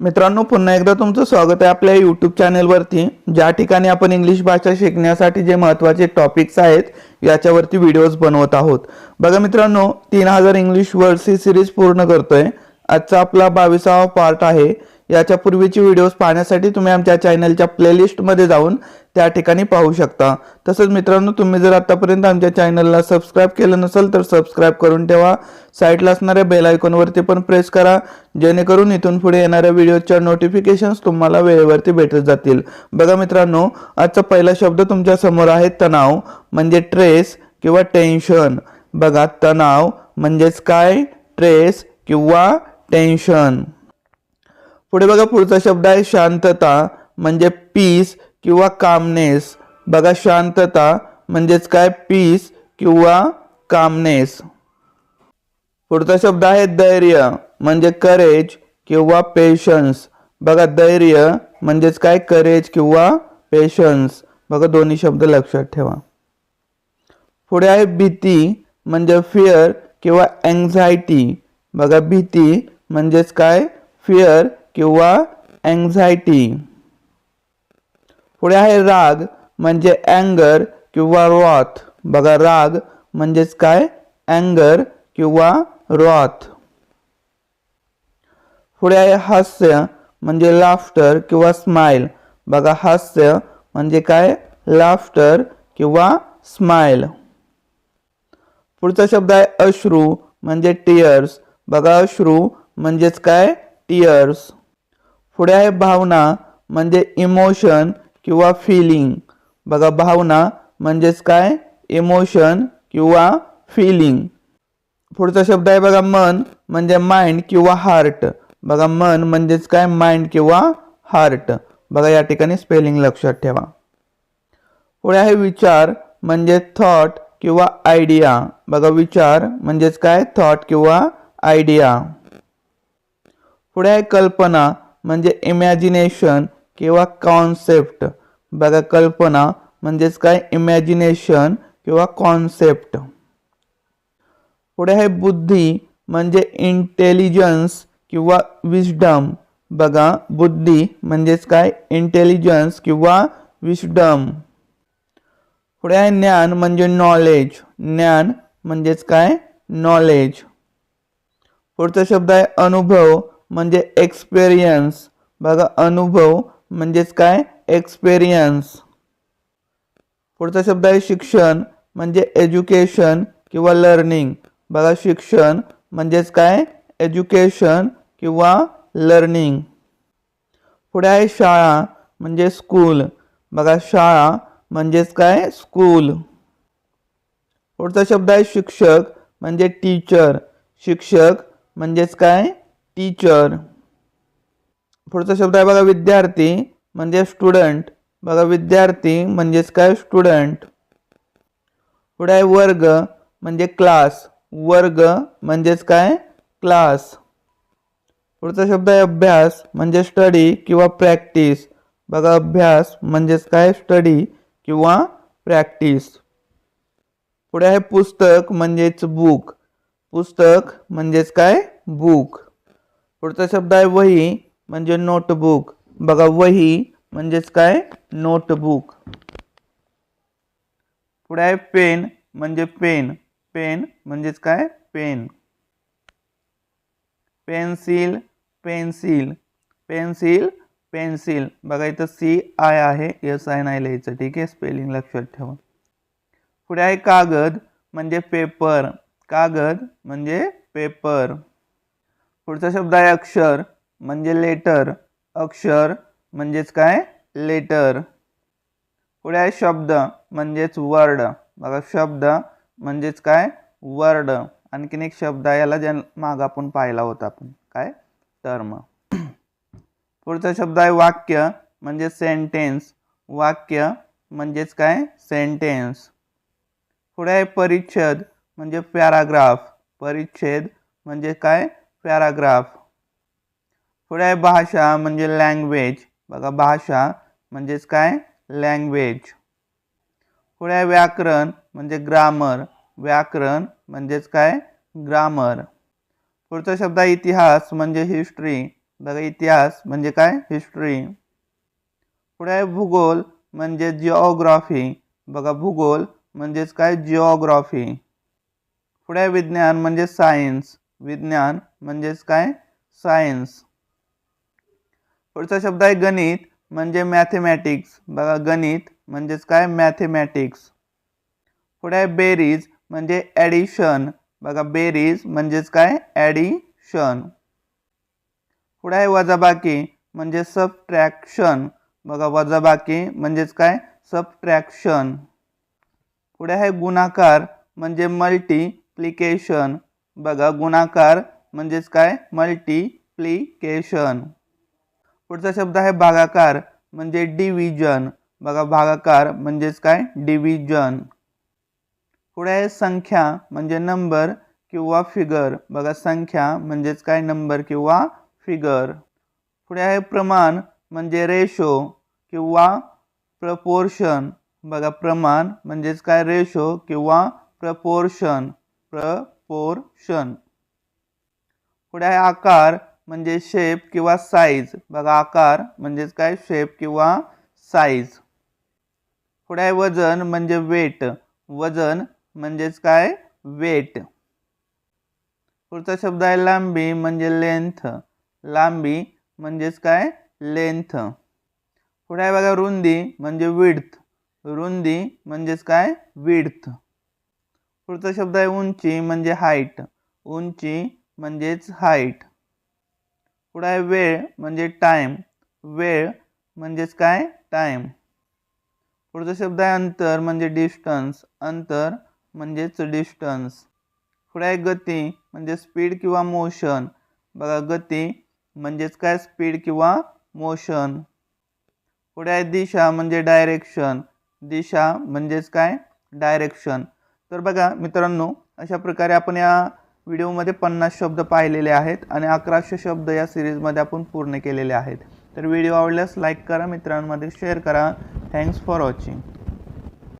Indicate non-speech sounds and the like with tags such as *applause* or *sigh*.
मित्रांनो पुन्हा एकदा तुमचं स्वागत आहे आपल्या यूट्यूब चॅनेलवरती ज्या ठिकाणी आपण इंग्लिश भाषा शिकण्यासाठी जे महत्त्वाचे टॉपिक्स आहेत याच्यावरती व्हिडिओज बनवत आहोत. बघा मित्रांनो तीन हजार इंग्लिश वर्ड्स ही सिरीज पूर्ण करतोय. आजचा आपला बावीसावा पार्ट आहे. याच्या पूर्वीची व्हिडिओज पाहण्यासाठी तुम्ही आमच्या चॅनलच्या प्लेलिस्टमध्ये जाऊन त्या ठिकाणी पाहू शकता. तसंच मित्रांनो तुम्ही जर आतापर्यंत आमच्या चॅनलला सबस्क्राईब केलं नसेल तर सबस्क्राईब करून ठेवा. साईडला असणाऱ्या बेल आयकॉनवरती पण प्रेस करा. जेणेकरून इथून पुढे येणाऱ्या व्हिडिओच्या नोटिफिकेशन्स तुम्हाला वेळेवरती भेटत जातील. बघा मित्रांनो आजचा पहिला शब्द तुमच्यासमोर आहे तणाव म्हणजे ट्रेस किंवा टेन्शन बघा तणाव म्हणजेच काय? ट्रेस किंवा टेन्शन पुढे बघा पुढचा शब्द आहे शांतता म्हणजे पीस किंवा कामनेस बघा शांतता म्हणजेच काय? पीस किंवा कामनेस पुढचा शब्द आहे धैर्य म्हणजे करेज किंवा पेशन्स बघा धैर्य म्हणजेच काय? करेज किंवा पेशन्स बघा दोन्ही शब्द लक्षात ठेवा. पुढे आहे भीती म्हणजे फिअर किंवा अँझायटी बघा भीती म्हणजेच काय? फिअर किंवा अँझायटी पुढे आहे राग, म्हणजे अँगर किंवा रॉथ बघा, राग म्हणजेच काय? अँगर रॉथ पुढे आहे हास्य, म्हणजे लाफ्टर किंवा स्माइल बघा, हास्य म्हणजे लाफ्टर किंवा स्माइल पुढचा शब्द आहे अश्रू, म्हणजे टिअर्स बघा, अश्रू म्हणजेच काय? टिअर्स पुढे आहे भावना म्हणजे इमोशन किंवा फिलिंग बघा भावना म्हणजेच काय? इमोशन किंवा फिलिंग पुढचा शब्द आहे बघा मन म्हणजे माइंड किंवा हार्ट बघा मन म्हणजेच काय? माइंड किंवा हार्ट बघा या ठिकाणी स्पेलिंग लक्षात ठेवा. पुढे आहे विचार म्हणजे थॉट किंवा आयडिया बघा विचार म्हणजेच काय? थॉट किंवा आयडिया पुढे आहे कल्पना म्हणजे इमॅजिनेशन किंवा कॉन्सेप्ट बघा, कल्पना म्हणजेच काय? इमॅजिनेशन कॉन्सेप्ट पुढे आहे बुद्धी इंटेलिजन्स किंवा विस्डम बघा, बुद्धी काय? इंटेलिजन्स किंवा विस्डम पुढे आहे ज्ञान म्हणजे नॉलेज ज्ञान म्हणजेच काय? नॉलेज पुढचा शब्द आहे अनुभव. म्हणजे एक्सपेरियन्स बघा, अनुभव म्हणजेच काय? एक्सपेरियन्स पुढचा शब्द आहे शिक्षण, म्हणजे एज्युकेशन किंवा लर्निंग बघा, शिक्षण म्हणजेच काय? एज्युकेशन किंवा लर्निंग पुढे आहे शाळा, म्हणजे स्कूल बघा, शाळा म्हणजेच काय? स्कूल पुढचा शब्द आहे शिक्षक, म्हणजे टीचर शिक्षक म्हणजेच काय? टीचर. पुढचा शब्द आहे बघा विद्यार्थी म्हणजे स्टुडंट. बघा विद्यार्थी म्हणजेच काय? स्टुडंट. पुढे आहे वर्ग म्हणजे क्लास. वर्ग म्हणजेच काय? क्लास. पुढचा शब्द आहे अभ्यास म्हणजे स्टडी किंवा प्रॅक्टिस. बघा अभ्यास म्हणजेच काय? स्टडी किंवा प्रॅक्टिस. पुढे आहे पुस्तक म्हणजेच बुक. पुस्तक म्हणजेच काय? बुक. पुढचा शब्द आहे वही म्हणजे नोटबुक बघा वही म्हणजेच काय? नोटबुक पुढे आहे पेन म्हणजे पेन पेन म्हणजेच काय? Pen pencil pencil pencil pencil बघा इथं सी आय आहे. एस आय नाही लिहायचं. ठीक आहे? स्पेलिंग लक्षात ठेवा. पुढे आहे कागद म्हणजे पेपर कागद म्हणजे पेपर पुढचा शब्द आहे अक्षर म्हणजे लेटर. अक्षर म्हणजेच काय? लेटर. पुढे आहे शब्द म्हणजेच वर्ड. बघा शब्द म्हणजेच काय? वर्ड. आणखीन एक शब्द आहे याला ज्या माग आपण पाहिला होता आपण. काय? टर्म. *clears throat* पुढचा शब्द आहे वाक्य म्हणजे सेंटेन्स वाक्य म्हणजेच काय? सेंटेन्स पुढे आहे परिच्छेद म्हणजे पॅराग्राफ परिच्छेद म्हणजे काय? पॅराग्राफ. आहे भाषा म्हणजे लँग्वेज बघा, भाषा काय? लँग्वेज आहे व्याकरण म्हणजे ग्रामर व्याकरण म्हणजेच काय? ग्रामर पुढचा शब्द इतिहास म्हणजे हिस्ट्री बघा, इतिहास काय? हिस्ट्री आहे भूगोल म्हणजे जिओग्राफी बघा, भूगोल म्हणजेच काय? जिओग्राफी विज्ञान म्हणजे सायन्स विज्ञान म्हणजेच काय? सायन्स. पुढचा शब्द आहे गणित म्हणजे मॅथेमॅटिक्स बघा, गणित म्हणजेच काय? मॅथेमॅटिक्स पुढे बेरीज म्हणजे ॲडिशन बेरीज म्हणजेच काय? ॲडिशन पुढे आहे वजाबाकी म्हणजे सबट्रॅक्शन बघा, वजाबाकी म्हणजेच काय? सबट्रॅक्शन पुढे आहे गुणाकार म्हणजे मल्टिप्लिकेशन बघा, गुणाकार म्हणजेच काय? मल्टिप्लिकेशन शब्द आहे भागाकार, म्हणजे डिव्हिजन बघा, भागाकार म्हणजेच काय? डिव्हिजन संख्या, म्हणजे नंबर किंवा फिगर बघा, संख्या म्हणजेच नंबर किंवा फिगर पुढे आहे प्रमाण, म्हणजे रेशो किंवा प्रपोर्शन बघा, प्रमाण म्हणजेच काय? रेशो किंवा प्रपोर्शन प्रपोर्शन पुढे आहे आकार, म्हणजे शेप किंवा साईज बघा, आकार शेप किंवा साईज पुढे आहे वज़न, म्हणजे वेट वज़न, म्हणजेच काय? वेट पुढचा शब्द आहे लांबी, म्हणजे लेंथ लांबी, म्हणजेच काय? लेंथ पुढे रुंदी, म्हणजे विड्थ रुंदी, म्हणजेच काय? विड्थ पुढचा शब्द आहे उंची म्हणजे हाईट उंची म्हणजेच हाईट पुढे आहे वेळ म्हणजे टाईम वेळ म्हणजेच काय? टाईम पुढचा शब्द आहे अंतर म्हणजे डिस्टन्स अंतर म्हणजेच डिस्टन्स पुढे आहे गती म्हणजे स्पीड किंवा मोशन बघा, गती म्हणजेच काय? स्पीड किंवा मोशन पुढे आहे दिशा म्हणजे डायरेक्शन दिशा म्हणजेच काय? डायरेक्शन तर बघा मित्रांनो अशा प्रकारे आपण या व्हिडिओमध्ये पन्नास शब्द पाहिलेले आहेत आणि अकराशे शब्द या सिरीजमध्ये आपण पूर्ण केलेले आहेत. तर व्हिडिओ आवडल्यास लाईक करा मित्रांमध्ये शेअर करा. Thanks for watching